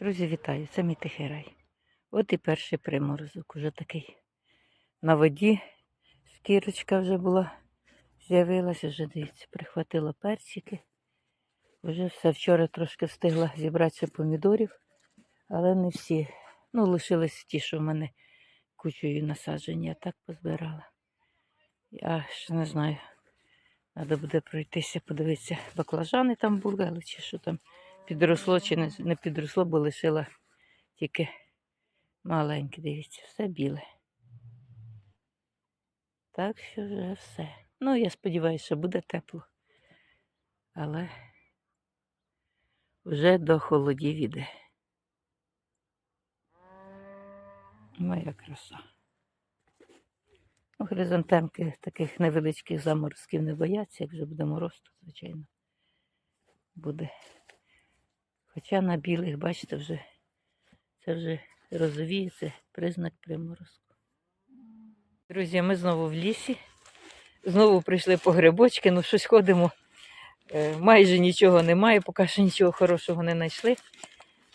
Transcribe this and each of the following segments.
Друзі, вітаю! Це мій тихий рай. От і перший приморозок, уже такий на воді. Шкірочка вже була, з'явилася, вже дивіться, прихватила перчики. Вже все вчора трошки встигла зібрати ще помідорів, але не всі. Ну, лишились ті, що в мене кучою насаджені, я так позбирала. Я ще не знаю. Треба буде пройтися, подивитися, баклажани там були, але чи що там підросло, чи не, підросло, бо лишила тільки маленьке, дивіться, все біле. Так що вже все. Ну, я сподіваюся, що буде тепло. Але вже до холодів іде. Моя краса. Ну, Хризантемки таких невеличких заморозків не бояться, як вже буде мороз, то, звичайно, буде. Хоча на білих, бачите, вже це вже розовіє, це признак приморозку. Друзі, ми знову в лісі. Знову прийшли по грибочки, ну щось ходимо. е, Майже нічого немає, поки що нічого хорошого не знайшли.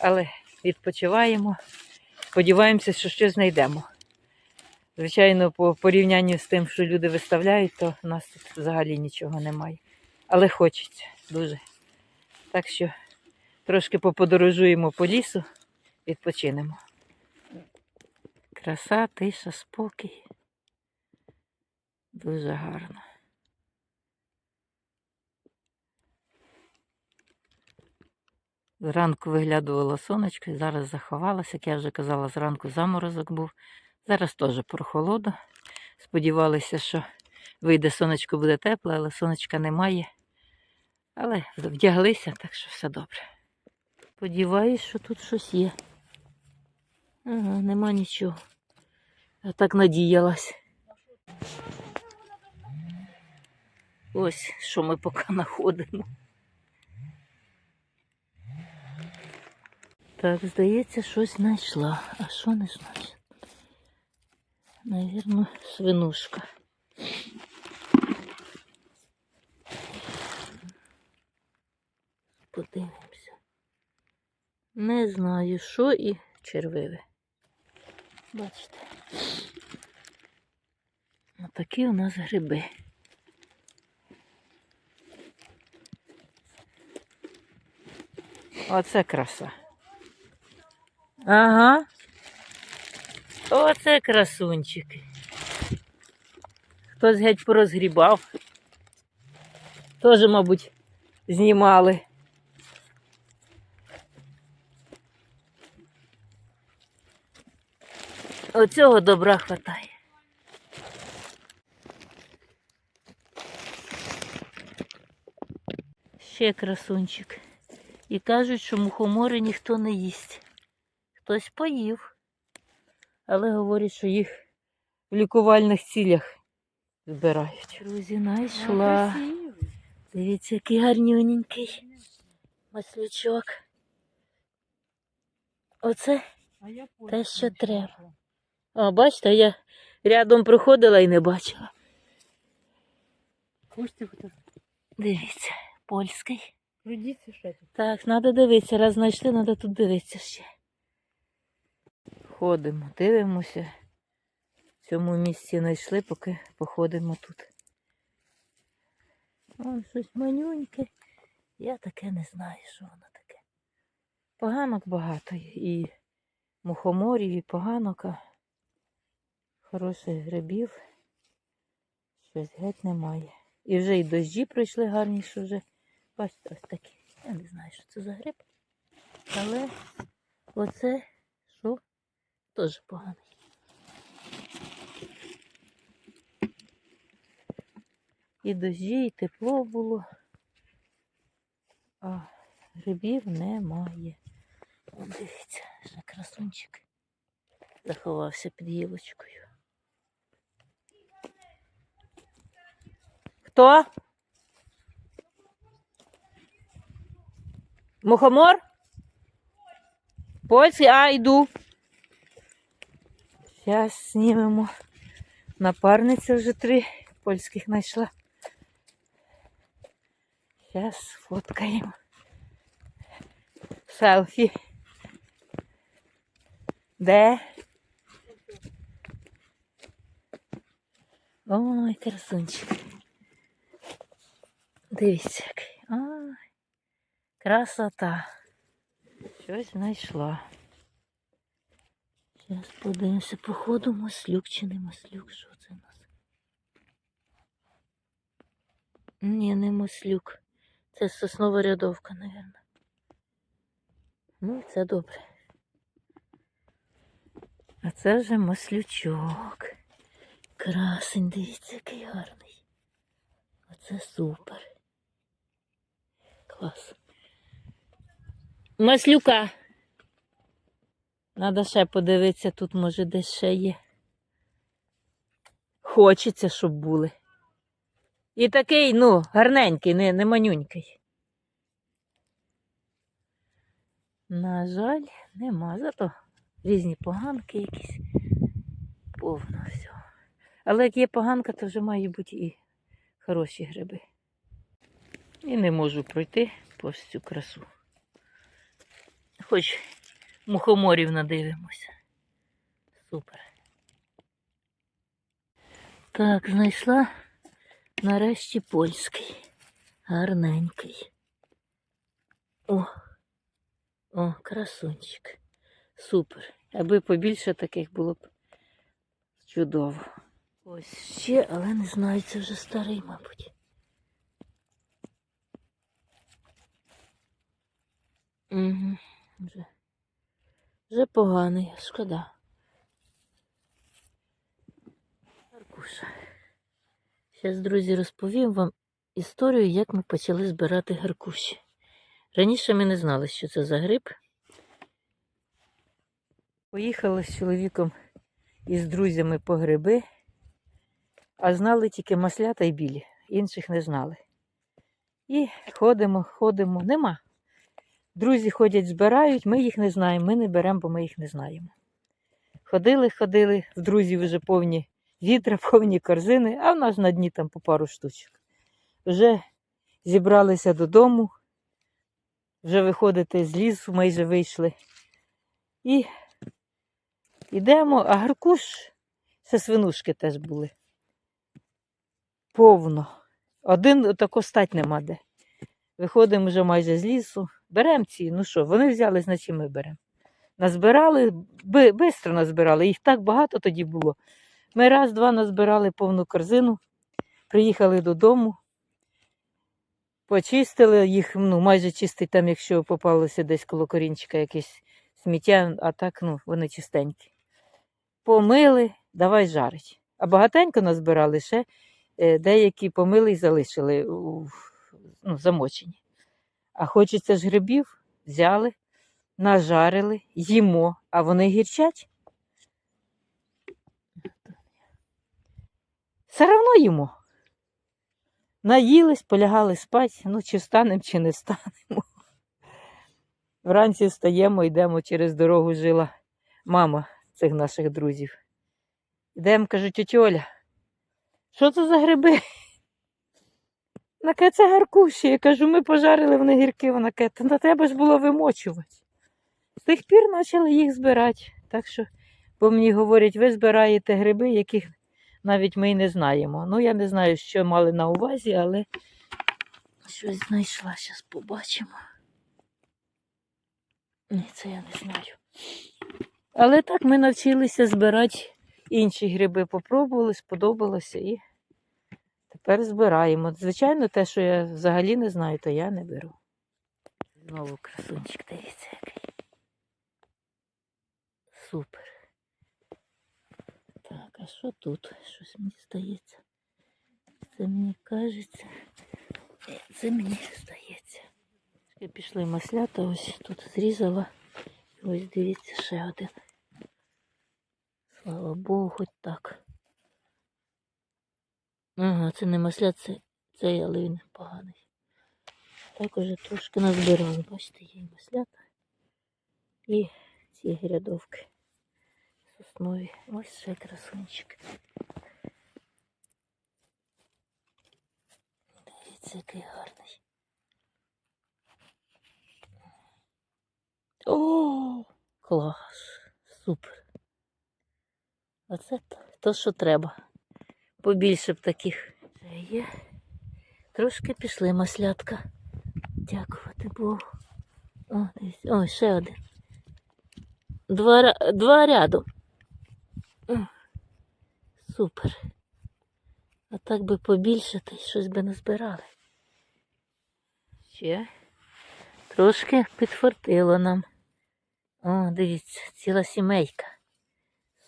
Але відпочиваємо. Сподіваємося, що щось знайдемо. Звичайно, по порівнянню з тим, що люди виставляють, то в нас тут взагалі нічого немає. Але хочеться дуже. Так що трошки поподорожуємо по лісу, відпочинемо. Краса, тиша, спокій. Дуже гарно. Зранку виглядувало сонечко і зараз заховалося, як я вже казала, зранку заморозок був. Зараз теж прохолода. Сподівалися, що вийде сонечко, буде тепле, але сонечка немає. Але вдяглися, так що все добре. Сподіваюсь, що тут щось є. Ага, нема нічого. Я так надіялась. Ось що ми поки знаходимо. Так, здається, щось знайшла. А що не значить? Навірно, свинушка. Подивимося. Не знаю, що і червиве. Бачите. Отакі у нас гриби. Оце краса. Ага. Оце красунчики. Хтось геть порозгрібав. Теж, мабуть, знімали. Оцього добра хватає. Ще красунчик. І кажуть, що мухомори ніхто не їсть. Хтось поїв. Але говорять, що їх в лікувальних цілях збирають. Друзі, знайшла. Дивіться, який гарнюненький маслючок. Оце те, що треба. А, бачите, я рядом проходила і не бачила. Дивіться, польський. Пройдіться ще тут. Так, треба дивитися. Раз знайшли, треба тут дивитися ще. Ходимо, дивимося. В цьому місці знайшли, поки походимо тут. О, щось манюньке. Я таке не знаю, що воно таке. Поганок багато. І мухоморів, і поганок, хороших грибів. Щось геть немає. І вже і дощі пройшли гарні, що вже. Бачите, ось такі. Я не знаю, що це за гриб. Але оце що теж поганий. І дощі, і тепло було, а грибів немає. Дивіться, ще красунчик заховався під гілочкою. Хто? Мухомор? Польський, а йду. Зараз знімемо. Напарниця вже три польських знайшла. Зараз фоткаємо. Селфі. Де? Ой, красунчик. Дивіться, який. Красота. Щось знайшла. Зараз подивимося, походу маслюк чи не маслюк. Що це у нас? Ні, не маслюк. Це соснова рядовка, мабуть. Ну, це добре. А це вже маслючок. Красень, дивіться, який гарний. Оце супер. Клас. Маслюка. Надо ще подивитися, тут може десь ще є. Хочеться, щоб були. І такий, ну, гарненький, не, не манюнький. На жаль, нема. Зато різні поганки якісь. Повно всього. Але як є поганка, то вже мають бути і хороші гриби. І не можу пройти повз цю красу. Хоч мухоморів надивимося. Супер. Так, знайшла нарешті польський. Гарненький. О, о, красунчик. Супер. Аби побільше таких було б чудово. Ось ще, але не знаю, це вже старий, мабуть. Вже, вже поганий, шкода. Аркуша. Зараз, друзі, розповім вам історію, як ми почали збирати гаркуші. Раніше ми не знали, що це за гриб. Поїхали з чоловіком і з друзями по гриби, а знали тільки маслята і білі, інших не знали. І ходимо, ходимо, нема. Друзі ходять, збирають, ми їх не знаємо, ми не беремо, бо ми їх не знаємо. Ходили, ходили, в друзів вже повні відра, повні корзини, а в нас на дні там по пару штучок. Вже зібралися додому, вже виходити з лісу, майже вийшли. І йдемо, а гаркуш, це свинушки теж були. Повно. Один тако стать нема де. Виходимо вже майже з лісу. Беремо ці, ну що, вони взяли, значить ми беремо. Назбирали, швидко назбирали, їх так багато тоді було. Ми раз-два назбирали повну корзину, приїхали додому, почистили їх, ну, майже чистий там, якщо попалося десь коло корінчика якесь сміття, а так ну, вони чистенькі. Помили, давай жарить. А багатенько назбирали ще, е, деякі помили і залишили ну, замочені. А хочеться ж грибів, взяли, нажарили, їмо, а вони гірчать. Все одно їмо. Наїлись, полягали спать, ну чи встанемо, чи не встанемо. Вранці встаємо, йдемо через дорогу жила мама цих наших друзів. Йдемо, кажу, тьотю Оля, що це за гриби? Вона каже, це гаркуші. Я кажу, ми пожарили вони гірки, вона каже, та треба ж було вимочувати. З тих пір почали їх збирати. Так що, бо мені говорять, ви збираєте гриби, яких навіть ми й не знаємо. Ну, я не знаю, що мали на увазі, але щось знайшла, зараз побачимо. Ні, це я не знаю. Але так ми навчилися збирати інші гриби, попробували, сподобалося і тепер збираємо. Звичайно, те, що я взагалі не знаю, то я не беру. Знову красунчик, дивіться який. Супер. Так, а що тут? Щось мені здається. Це мені кажеться. Це мені здається. Пішли маслята, ось тут зрізала. Ось дивіться ще один. Слава Богу, хоч так. Ага, це не маслят, це цей, але поганий. Так уже трошки назбирали. Бачите, є і маслята. І ці грядовки соснові. Ось ще красунчик. Дивіться, який гарний. О, клас. Супер. Оце то, що треба. Побільше б таких. Є. Трошки пішли маслятка. Дякувати Богу. О. Ой, ще один. Два, два рядом. О, Супер. А так би побільше, та щось би назбирали. Ще трошки підфартило нам. О, дивіться, ціла сімейка.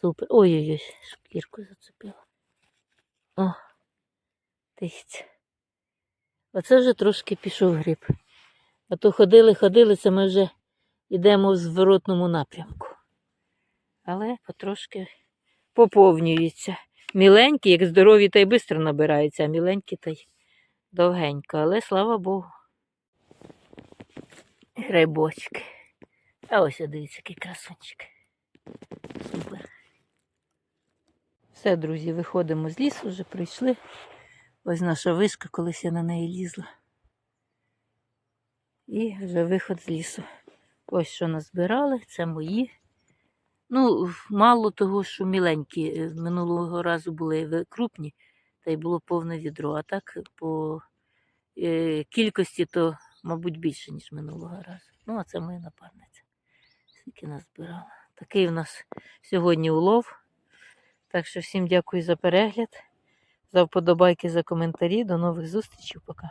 Супер. Ой-ой-ой, шкірку зацепила. О, дивіться. Оце вже трошки пішов гриб. А то ходили, ходили, це ми вже йдемо в зворотному напрямку. Але потрошки поповнюється. Міленькі, як здорові, та й швидко набираються, а міленькі та й довгенько. Але слава Богу. Грибочки. А ось дивіться, який красунчик. Супер. Все, друзі, виходимо з лісу, вже прийшли. Ось наша вишка, колись я на неї лізла. І вже виход з лісу. Ось що назбирали, це мої. Ну, мало того, що міленькі. е, Минулого разу були крупні, та й було повне відро. А так по е, кількості, то, мабуть, більше, ніж минулого разу. Ну, а це моя напарниця. Скільки назбирала. Такий у нас сьогодні улов. Так що всім дякую за перегляд, за вподобайки, за коментарі. До нових зустрічей. Пока.